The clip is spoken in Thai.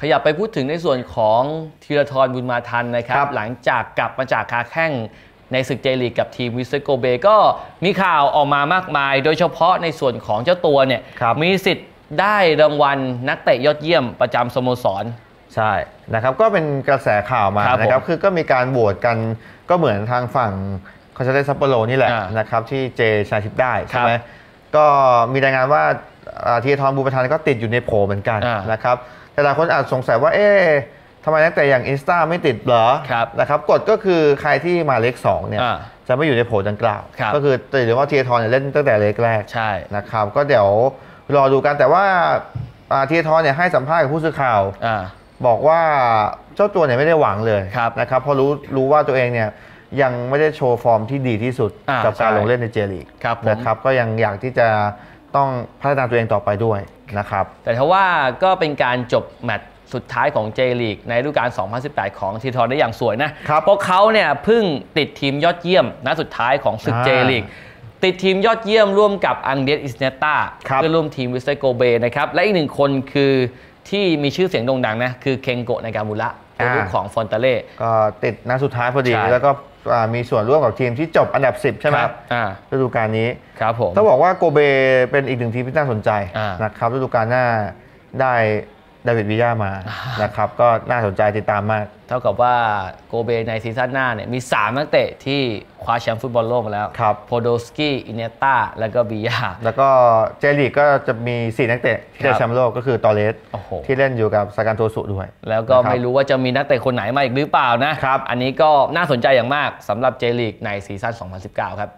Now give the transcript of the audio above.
ขยับไปพูดถึงในส่วนของธีรทรบุญมาทันนะครับครับ หลังจากกลับมาจากคาแข้งในศึกเจลีกกับทีมวิสเซโกเบก็มีข่าวออกมามากมาย โดยเฉพาะในส่วนของเจ้าตัวเนี่ยครับมีสิทธิ์ได้รางวัลนักเตะยอดเยี่ยมประจำสโมสรใช่นะครับก็เป็นกระแสข่าวมาครับนะครับผมคือก็มีการโหวตกันก็เหมือนทางฝั่งคอนเซเตซัปโปโรนี่แหละอ่านะครับที่เจชาชิปได้ใช่ไหมครับก็มีรายงานว่า อ่าธีรทรบุญประทานก็ติดอยู่ในโผเหมือนกันอ่านนะครับแต่หลายคนอาจสงสัยว่าเอ๊ะทำไมนักเตะอย่างอินสตาไม่ติดเหรอครับนะครับกฎก็คือใครที่มาเลขสองเนี่ยอ่าจะไม่อยู่ในโผดังกล่าวครับก็คือแต่หรือว่าธีรทรเนี่ยเล่นตั้งแต่เลขแรกใช่นะครับก็เดี๋ยวรอดูกันแต่ว่าอ่าธีรทรเนี่ยให้สัมภาษณ์กับผู้สื่อข่าวอ่าบอกว่าเจ้าตัวเนี่ยไม่ได้หวังเลยครับนะครับเพราะรู้รู้ว่าตัวเองเนี่ยยังไม่ได้โชว์ฟอร์มที่ดีที่สุดอ่ากับการใช่ลงเล่นในเจลีกครับผมนะครับก็ยังอยากที่จะ ต้องพัฒนาตัวเองต่อไปด้วยนะครับ แต่ถ้าว่าก็เป็นการจบแมตช์สุดท้ายของเจลีกในฤดูกาล 2018 ของทีทอนได้อย่างสวยนะครับเพราะเขาเนี่ยเพิ่งติดทีมยอดเยี่ยมนัดสุดท้ายของศึกอ่าเจลีกติดทีมยอดเยี่ยมร่วมกับอังเดสอิสเนตาครับเพื่อนร่วมทีมวิสเซโกเบนะครับ และอีกหนึ่งคนคือที่มีชื่อเสียงโด่งดังนะคือเคงโกะในการมุระ ตัวลูกของฟอนตาเล่ก็ติดนัดสุดท้ายพอดีใช่แล้วก็อ่ามีส่วนร่วมกับทีมที่จบอันดับ 10 ใช่ไหมครับอ่าฤดูกาลนี้ครับผมต้องบอกว่าโกเบเป็นอีกหนึ่งทีมที่น่าสนใจอ่านนะครับฤดูกาลหน้าได้ ดาวิดวิยามานะครับก็น่าสนใจติดตามมาก เท่ากับว่าโกเบในซีซั่นหน้าเนี่ยมี 3 นักเตะที่คว้าแชมป์ฟุตบอลโลกมาแล้วครับโพโดสกี้อินเนต้าแล้วก็บียา แล้วก็เจลีกก็จะมี 4 นักเตะที่ได้ครับแชมป์โลกก็คือตอเลสโอ้โหที่เล่นอยู่กับสาการโทสุด้วย แล้วก็นะครับไม่รู้ว่าจะมีนักเตะคนไหนมาอีกหรือเปล่านะครับอันนี้ก็น่าสนใจอย่างมากสำหรับเจลีกในซีซั่น2019 ครับ